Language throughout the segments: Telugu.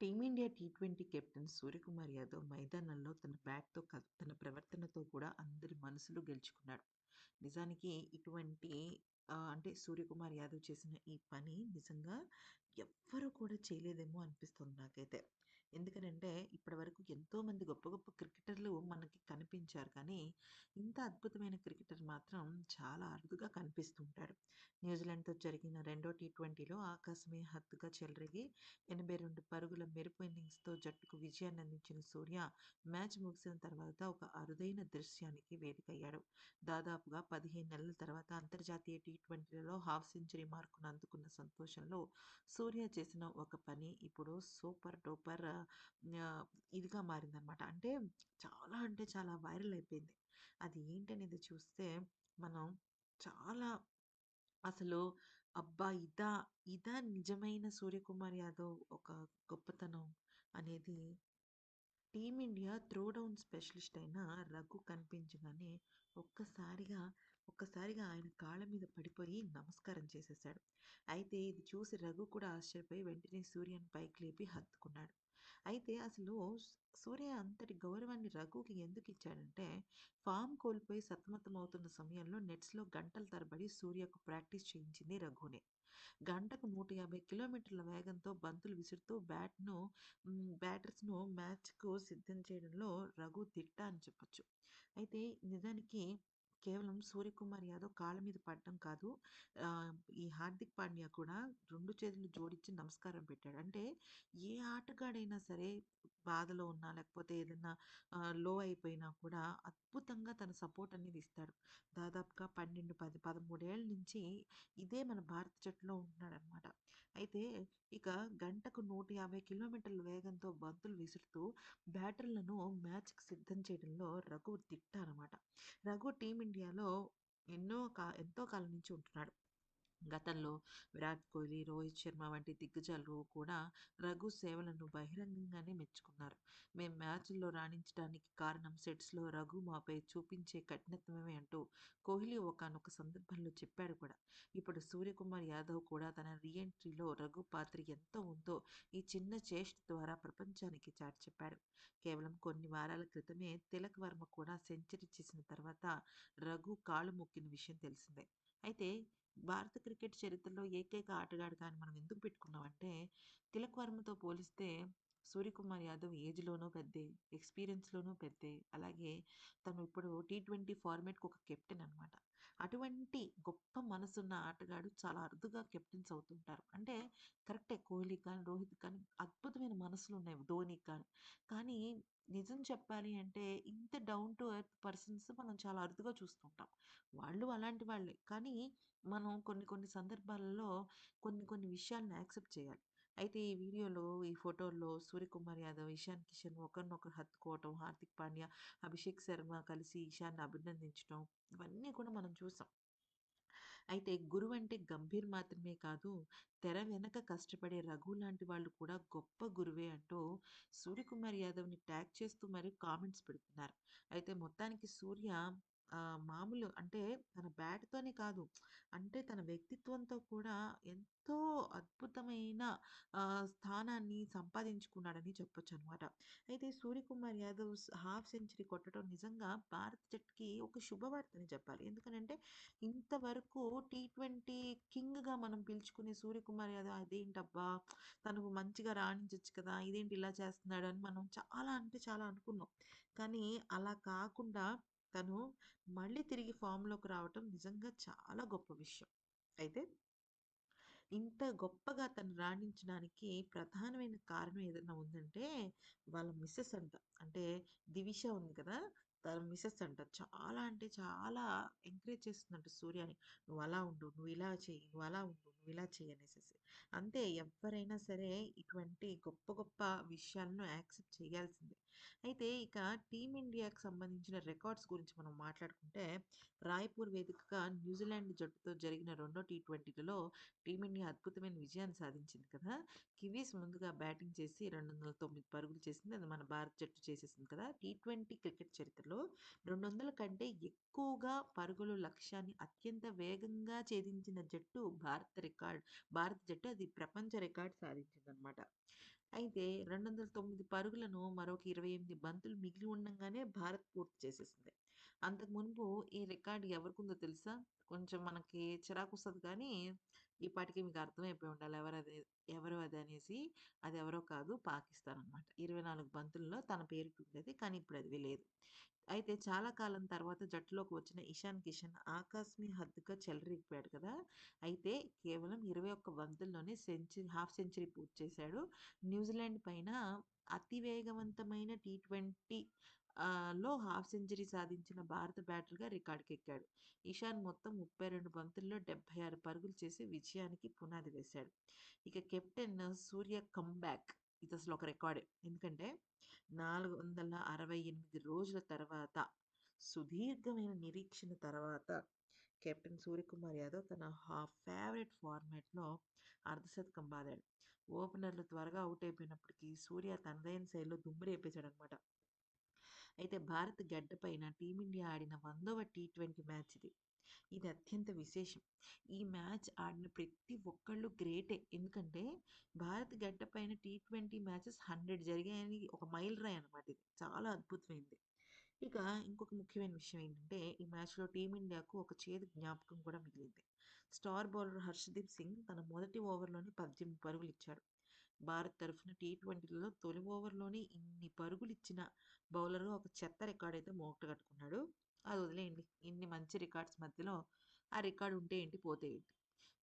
టీమిండియా టీ20 కెప్టెన్ సూర్యకుమార్ యాదవ్ మైదానంలో తన బ్యాట్‌తో తన ప్రవర్తనతో కూడా అందరి మనసులు గెలుచుకున్నాడు. నిజానికి ఇటువంటి అంటే సూర్యకుమార్ యాదవ్ చేసిన ఈ పని నిజంగా ఎవ్వరు కూడా చేయలేదేమో అనిపిస్తుంది నాకైతే. ఎందుకనంటే ఇప్పటివరకు ఎంతోమంది గొప్ప గొప్ప క్రికెటర్లు మనకి కనిపించారు. కానీ ఇంత అద్భుతమైన క్రికెటర్ మాత్రం చాలా అరుదుగా కనిపిస్తుంటాడు న్యూజిలాండ్‌తో జరిగిన రెండో టీ20లో ఆకాశమే హద్దుగా చెలరేగి 82 పరుగుల మెరుపు ఇన్నింగ్స్‌తో జట్టుకు విజయాన్ని అందించిన సూర్య మ్యాచ్ ముగిసిన తర్వాత ఒక అరుదైన దృశ్యానికి వేదికయ్యాడు. దాదాపుగా 15 నెలల తర్వాత అంతర్జాతీయ టీ20లలో హాఫ్ సెంచరీ మార్కును అందుకున్న సంతోషంలో సూర్య చేసిన ఒక పని ఇప్పుడు సూపర్ డూపర్ ఇదిగా మారిందనమాట. అంటే చాలా అంటే చాలా వైరల్ అయిపోయింది. అది ఏంటనేది చూస్తే మనం చాలా అసలు అబ్బా! ఇదా, ఇదా నిజమైన సూర్యకుమార్ యాదవ్ ఒక గొప్పతనం అనేది టీమిండియా త్రో డౌన్ స్పెషలిస్ట్ అయిన రఘు కనిపించగానే ఒక్కసారిగా, ఒక్కసారిగా ఆయన కాళ్ళ మీద పడిపోయి నమస్కారం చేసేసాడు. అయితే ఇది చూసి రఘు కూడా ఆశ్చర్యపోయి వెంటనే సూర్యని పైకి లేపి హత్తుకున్నాడు. అయితే అసలు సూర్య అంతటి గౌరవాన్ని రఘుకి ఎందుకు ఇచ్చాడంటే ఫామ్ కోల్పోయి సతమతమవుతున్న సమయంలో నెట్స్‌లో గంటల తరబడి సూర్యకు ప్రాక్టీస్ చేయించింది రఘునే. గంటకు 150 కిలోమీటర్ల వేగంతో బంతులు విసురుతూ బ్యాట్‌ను బ్యాటర్స్‌ను మ్యాచ్‌కు సిద్ధం చేయడంలో రఘు దిట్ట అని చెప్పొచ్చు. అయితే నిజానికి కేవలం సూర్యకుమార్ యాదవ్ కాళ్ళ మీద పడడం కాదు. ఈ హార్దిక్ పాండ్యా కూడా రెండు చేతులు జోడించి నమస్కారం పెట్టాడు. అంటే ఏ ఆటగాడైనా సరే బాధలో ఉన్నా లేకపోతే ఏదన్నా లో అయిపోయినా కూడా అద్భుతంగా తన సపోర్ట్ అనేది ఇస్తాడు. దాదాపుగా పన్నెండు పది పదమూడేళ్ళ నుంచి ఇదే మన భారత జట్టులో ఉంటున్నాడనమాట. అయితే ఇక గంటకు 150 కిలోమీటర్ల వేగంతో బంతులు విసురుతూ బ్యాటర్లను మ్యాచ్‌కి సిద్ధం చేయడంలో రఘు దిట్ట అనమాట. రఘు ఇండియాలో ఎన్నో కా ఎంతో కాలం నుంచి ఉంటున్నాడు. గతంలో విరాట్ కోహ్లీ, రోహిత్ శర్మ వంటి దిగ్గజాలు కూడా రఘు సేవలను బహిరంగంగానే మెచ్చుకున్నారు. మేం మ్యాచ్‌ల్లో రాణించడానికి కారణం సెట్స్‌లో రఘు మాపై చూపించే కఠినత్వమే అంటూ కోహ్లీ ఒకానొక సందర్భంలో చెప్పాడు కూడా. ఇప్పుడు సూర్యకుమార్ యాదవ్ కూడా తన రీ ఎంట్రీలో రఘు పాత్ర ఎంత ఉందో ఈ చిన్న చేష్ట ద్వారా ప్రపంచానికి చాటి చెప్పాడు. కేవలం కొన్ని వారాల క్రితమే తిలక్ వర్మ కూడా సెంచరీ చేసిన తర్వాత రఘు కాళ్ళు మొక్కిన విషయం తెలిసిందే. అయితే భారత క్రికెట్ చరిత్రలో ఏకైక ఆటగాడిగా అని మనం ఎందుకు పెట్టుకున్నామంటే తిలక్ వర్మతో పోలిస్తే సూర్యకుమార్ యాదవ్ ఏజ్‌లోనూ పెద్దే, ఎక్స్‌పీరియన్స్‌లోనూ పెద్దే. అలాగే తను ఇప్పుడు టీ ట్వంటీ ఫార్మేట్కి ఒక కెప్టెన్ అనమాట. అటువంటి గొప్ప మనసున్న ఆటగాడు చాలా అరుదుగా కెప్టెన్స్ అవుతుంటారు. అంటే కరెక్టే కోహ్లీకి కానీ, రోహిత్ కానీ అద్భుతమైన మనసులు ఉన్నాయి ధోనికి కానీ. కానీ నిజం చెప్పాలి అంటే ఇంత డౌన్ టు ఎర్త్ పర్సన్స్ మనం చాలా అరుదుగా చూస్తుంటాం. వాళ్ళు అలాంటి వాళ్ళే. కానీ మనం కొన్ని కొన్ని సందర్భాలలో కొన్ని కొన్ని విషయాలను యాక్సెప్ట్ చేయాలి. అయితే ఈ వీడియోలో, ఈ ఫోటోల్లో సూర్యకుమార్ యాదవ్, ఇషాన్ కిషన్ ఒకరినొకరు హత్తుకోవటం, హార్దిక్ పాండ్యా, అభిషేక్ శర్మ కలిసి ఇషాన్‌ని అభినందించడం ఇవన్నీ కూడా మనం చూసాం. అయితే గురువంటే గంభీర్ మాత్రమే కాదు, తెర వెనక కష్టపడే రఘు లాంటి వాళ్ళు కూడా గొప్ప గురువే అంటూ సూర్యకుమార్ యాదవ్‌ని ట్యాగ్ చేస్తూ మరి కామెంట్స్ పెడుతున్నారు. అయితే మొత్తానికి సూర్య మామూలు అంటే తన బ్యాట్‌తోనే కాదు, అంటే తన వ్యక్తిత్వంతో కూడా ఎంతో అద్భుతమైన ఆహ్, స్థానాన్ని సంపాదించుకున్నాడని చెప్పొచ్చనమాట. అయితే సూర్యకుమార్ యాదవ్ స్ హాఫ్ సెంచరీ కొట్టడం నిజంగా భారత జట్టుకి ఒక శుభవార్తనే చెప్పాలి. ఎందుకనంటే ఇంతవరకు టీ20 కింగ్‌గా మనం పిలుచుకునే సూర్యకుమార్ యాదవ్ అదేంటబ్బా! తను మంచిగా రాణించొచ్చు కదా! ఇదేంటి ఇలా చేస్తున్నాడు అని మనం చాలా అంటే చాలా అనుకున్నాం. కానీ అలా కాకుండా తను మళ్ళీ తిరిగి ఫామ్‌లోకి రావటం నిజంగా చాలా గొప్ప విషయం. అయితే ఇంత గొప్పగా తను రాణించడానికి ప్రధానమైన కారణం ఏదైనా ఉందంటే వాళ్ళ మిస్సెస్ అంట. అంటే దివిష ఉంది కదా! తన మిస్సెస్ అంట. చాలా అంటే చాలా ఎంకరేజ్ చేస్తుందంట సూర్యని. "నువ్వు అలా ఉండు, నువ్వు ఇలా చేయి నువ్వు అలా ఉండు, నువ్వు ఇలా చేయి అనేసి అంతే ఎవరైనా సరే ఇటువంటి గొప్ప గొప్ప విషయాలను యాక్సెప్ట్ చేయాల్సిందే. అయితే ఇక టీమిండియాకి సంబంధించిన రికార్డ్స్ గురించి మనం మాట్లాడుకుంటే రాయ్‌పూర్ వేదికగా న్యూజిలాండ్ జట్టుతో జరిగిన రెండో టీ20లలో టీమిండియా అద్భుతమైన విజయాన్ని సాధించింది కదా! కివీస్ ముందుగా బ్యాటింగ్ చేసి 209 పరుగులు చేసింది. అది మన భారత జట్టు చేసేసింది కదా! టీ20 క్రికెట్ చరిత్రలో 200 కంటే ఎక్కువగా పరుగులు లక్ష్యాన్ని అత్యంత వేగంగా ఛేదించిన జట్టు భారత రికార్డ్ భారత జట్టు అది ప్రపంచ రికార్డ్ సాధించిందనమాట. అయితే 209 పరుగులను మరొక 28 బంతులు మిగిలి ఉండగానే భారత్ పూర్తి చేసేసింది. అంతకు మునుపు ఈ రికార్డ్ ఎవరికిందో తెలుసా? కొంచెం మనకి చిరాకు వస్తుంది కానీ, ఈ పాటికి మీకు అర్థమైపోయి ఉండాలి ఎవరది ఎవరు అది అనేసి అది ఎవరో కాదు పాకిస్తాన్ అనమాట. 24 బంతుల్లో తన పేరుకుండేది. కానీ ఇప్పుడు అది లేదు. అయితే చాలా కాలం తర్వాత జట్టులోకి వచ్చిన ఇషాన్ కిషన్ ఆకాశ్‌మి హద్దుగా చెలరేగిపోయాడు కదా! అయితే కేవలం 21 బంతుల్లోనే సెంచరీ హాఫ్ సెంచరీ పూర్తి చేశాడు. న్యూజిలాండ్ పైన అతి వేగవంతమైన టీ ట్వంటీ లో హాఫ్ సెంచరీ సాధించిన భారత బ్యాటర్‌గా రికార్డుకెక్కాడు. ఇషాన్ మొత్తం 32 బంతుల్లో 76 పరుగులు చేసి విజయానికి పునాది వేశాడు. ఇక కెప్టెన్ సూర్య కంబ్యాక్ కమ్‌బ్యాక్ ఇదసలు ఒక రికార్డ్ ఎందుకంటే 468 రోజుల తర్వాత సుదీర్ఘమైన నిరీక్షణ తర్వాత కెప్టెన్ సూర్యకుమార్ యాదవ్ తన హా ఫేవరెట్ ఫార్మాట్‌లో అర్ధశతకం బాదాడు. ఓపెనర్లు త్వరగా అవుట్ అయిపోయినప్పటికీ సూర్య తనదైన శైలిలో దుమ్ము అనమాట అయితే భారత్ గడ్డపైన టీమిండియా ఆడిన 100వ టీ20 మ్యాచ్ ఇది. ఇది అత్యంత విశేషం. ఈ మ్యాచ్ ఆడిన ప్రతి ఒక్కళ్ళు గ్రేటే. ఎందుకంటే భారత్ గడ్డపైన టీ20 మ్యాచెస్ 100 జరిగాయని ఒక మైలురాయి అనమాట ఇది. చాలా అద్భుతమైంది. ఇక ఇంకొక ముఖ్యమైన విషయం ఏంటంటే, ఈ మ్యాచ్‌లో టీమిండియాకు ఒక చేదు జ్ఞాపకం కూడా మిగిలింది. స్టార్ బౌలర్ హర్షదీప్ సింగ్ తన మొదటి ఓవర్‌లోనే 18 పరుగులిచ్చాడు. భారత్ తరఫున టీ20లలో తొలి ఓవర్‌లోనే ఇన్ని పరుగులిచ్చిన బౌలర్ ఒక చెత్త రికార్డ్ అయితే రికార్డయితే మూటగట్టుకున్నాడు. అది వదిలేయండి. ఇన్ని మంచి రికార్డ్స్ మధ్యలో ఆ రికార్డు ఉంటే ఏంటి? పోతే ఏంటి?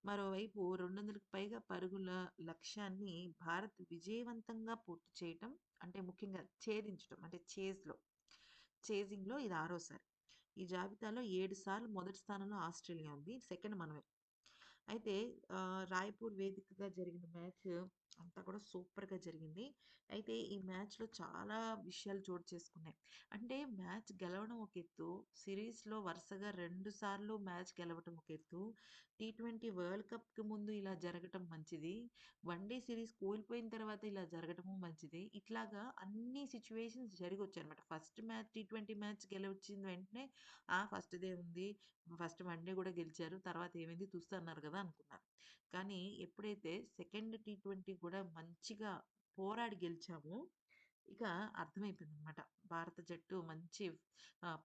మరోవైపు 200కి పైగా పరుగుల లక్ష్యాన్ని భారత్ విజయవంతంగా పూర్తి చేయటం అంటే ముఖ్యంగా ఛేదించటం అంటే చేజ్‌లో చేజింగ్‌లో ఇది ఆరోసారి. ఈ జాబితాలో ఏడు సార్లు మొదటి స్థానంలో ఆస్ట్రేలియా ఉంది. సెకండ్ మనమే. అయితే రాయ్‌పూర్ వేదికగా జరిగిన మ్యాచ్ అంతా కూడా సూపర్‌గా జరిగింది. అయితే ఈ మ్యాచ్‌లో చాలా విషయాలు చోటు చేసుకున్నాయి. అంటే మ్యాచ్ గెలవడం ఒక ఎత్తు, సిరీస్‌లో వరుసగా రెండు సార్లు మ్యాచ్ గెలవడం ఒక ఎత్తు, టీ20 వరల్డ్ కప్‌కి ముందు ఇలా జరగటం మంచిది. వన్ డే సిరీస్ కోల్పోయిన తర్వాత ఇలా జరగటము మంచిది ఇట్లాగా అన్ని సిట్యుయేషన్స్ జరిగొచ్చాయనమాట. ఫస్ట్ మ్యాచ్ టీ20 మ్యాచ్ గెలవొచ్చిన వెంటనే ఆ! ఫస్ట్‌దేముంది ఫస్ట్ వన్ డే కూడా గెలిచారు. తర్వాత ఏమైంది చూస్తున్నారు కదా! అనుకున్నారు. కానీ ఎప్పుడైతే సెకండ్ టీ20 కూడా మంచిగా పోరాడి గెలిచామో, ఇక అర్థమైపోయింది అనమాట భారత జట్టు మంచి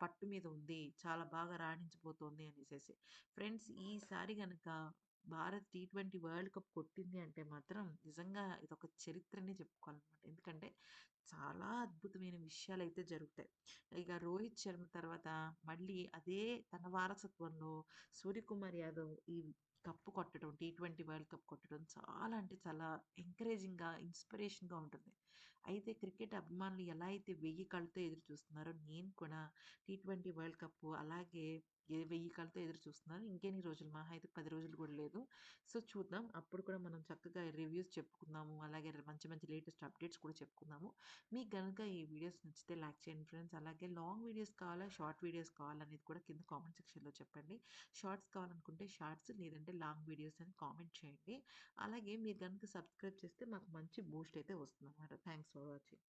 పట్టు మీద ఉంది. చాలా బాగా రాణించబోతోంది అనేసి ఫ్రెండ్స్ ఈసారి కనుక భారత్ టీ20 వరల్డ్ కప్ కొట్టింది అంటే మాత్రం నిజంగా ఇదొక చరిత్రనే చెప్పుకోవాలన్నమాట ఎందుకంటే చాలా అద్భుతమైన విషయాలు అయితే జరుగుతాయి. ఇక రోహిత్ శర్మ తర్వాత మళ్ళీ అదే తన వారసత్వంలో సూర్యకుమార్ యాదవ్ ఈ కప్పు కొట్టడం టీ20 వరల్డ్ కప్ కొట్టడం చాలా అంటే చాలా ఎంకరేజింగ్‌గా, ఇన్‌స్పిరేషన్‌గా ఉంటుంది. అయితే క్రికెట్ అభిమానులు ఎలా అయితే వెయ్యి కళ్ళతో ఎదురు చూస్తున్నారో నేను కూడా టీ20 వరల్డ్ కప్ అలాగే ఏ వెయ్యి కళ్ళతో ఎదురు చూస్తున్నాను. ఇంకెన్ని రోజులు మహా అయితే పది రోజులు కూడా లేదు. సో చూద్దాం. అప్పుడు కూడా మనం చక్కగా రివ్యూస్ చెప్పుకుందాము. అలాగే మంచి మంచి లేటెస్ట్ అప్డేట్స్ కూడా చెప్పుకుందాము. మీకు గనుక ఈ వీడియోస్ నచ్చితే లైక్ చేయండి ఫ్రెండ్స్. అలాగే లాంగ్ వీడియోస్ కావాలా? షార్ట్ వీడియోస్ కావాలనేది కూడా కింద కామెంట్ సెక్షన్‌లో చెప్పండి. షార్ట్స్ కావాలనుకుంటే షార్ట్స్ లేదంటే లాంగ్ వీడియోస్ అని కామెంట్ చేయండి. అలాగే మీరు గనుక సబ్స్క్రైబ్ చేస్తే మాకు మంచి బూస్ట్ అయితే వస్తుందన్నమాట థ్యాంక్స్ ఫర్ వాచింగ్.